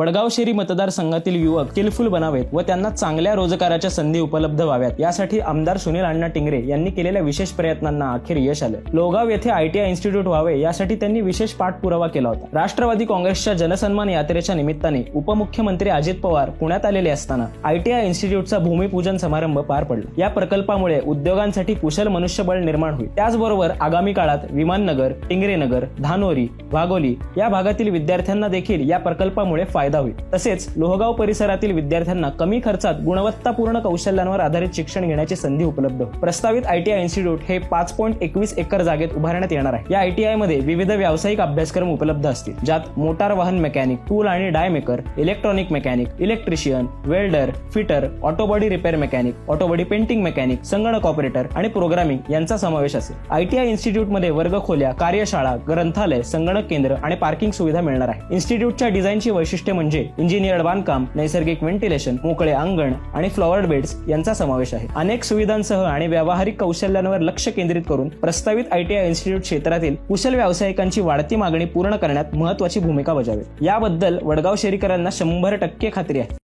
वडगाव शेरी मतदारसंघातील युवक स्किलफुल बनावेत व त्यांना चांगल्या रोजगाराच्या संधी उपलब्ध व्हाव्यात. यासाठी आमदार सुनील अण्णा टिंगरे यांनी केलेल्या विशेष प्रयत्नांना अखेर यश आलं. लोगाव येथे आयटीआय इन्स्टिट्यूट व्हावे यासाठी त्यांनी विशेष पाठपुरावा केला होता. राष्ट्रवादी काँग्रेसच्या जनसन्मान यात्रेच्या निमित्ताने उपमुख्यमंत्री अजित पवार पुण्यात आलेले असताना आयटीआय इन्स्टिट्यूटचा भूमिपूजन समारंभ पार पडला. या प्रकल्पामुळे उद्योगांसाठी कुशल मनुष्यबळ निर्माण होईल. त्याचबरोबर आगामी काळात विमाननगर टिंगरेनगर धानोरी वाघोली या भागातील विद्यार्थ्यांना देखील या प्रकल्पामुळे फायदा होईल तसेच लोहगाव परिसरातील विद्यार्थ्यांना कमी खर्चात गुणवत्तापूर्ण कौशल्यांवर आधारित शिक्षण घेण्याची संधी उपलब्ध. होईल प्रस्तावित आयटीआय इन्स्टिट्यूट हे पाच पॉईंट एकवीस एकर जागेत उभारण्यात येणार आहे. या आयटीआयमध्ये विविध व्यावसायिक अभ्यासक्रम उपलब्ध असतील ज्यात मोटार वाहन मेकॅनिक टूल आणि die maker electronic mechanic electrician welder fitter auto body repair mechanic auto body painting mechanic संगणक ऑपरेटर आणि प्रोग्रामिंग यांचा समावेश असेल. आयटीआय इन्स्टिट्यूटमध्ये वर्गखोल्या कार्यशाळा ग्रंथालय संगणक केंद्र आणि पार्किंग सुविधा मिळणार आहे. इन्स्टिट्यूटच्या डिझाईनची वैशिष्ट्ये म्हणजे म्हणजे इंजिनियर्ड बांधकाम नैसर्गिक व्हेंटिलेशन मोकळे अंगण आणि फ्लॉवर्ड बेड्स यांचा समावेश आहे. अनेक सुविधांसह आणि व्यावहारिक कौशल्यांवर लक्ष केंद्रित करून प्रस्तावित आयटीआय इन्स्टिट्यूट क्षेत्रातील कुशल व्यावसायिकांची वाढती मागणी पूर्ण करण्यात महत्वाची भूमिका बजावेल. याबद्दल वडगाव शेरीकरांना शंभर टक्के खात्री आहे.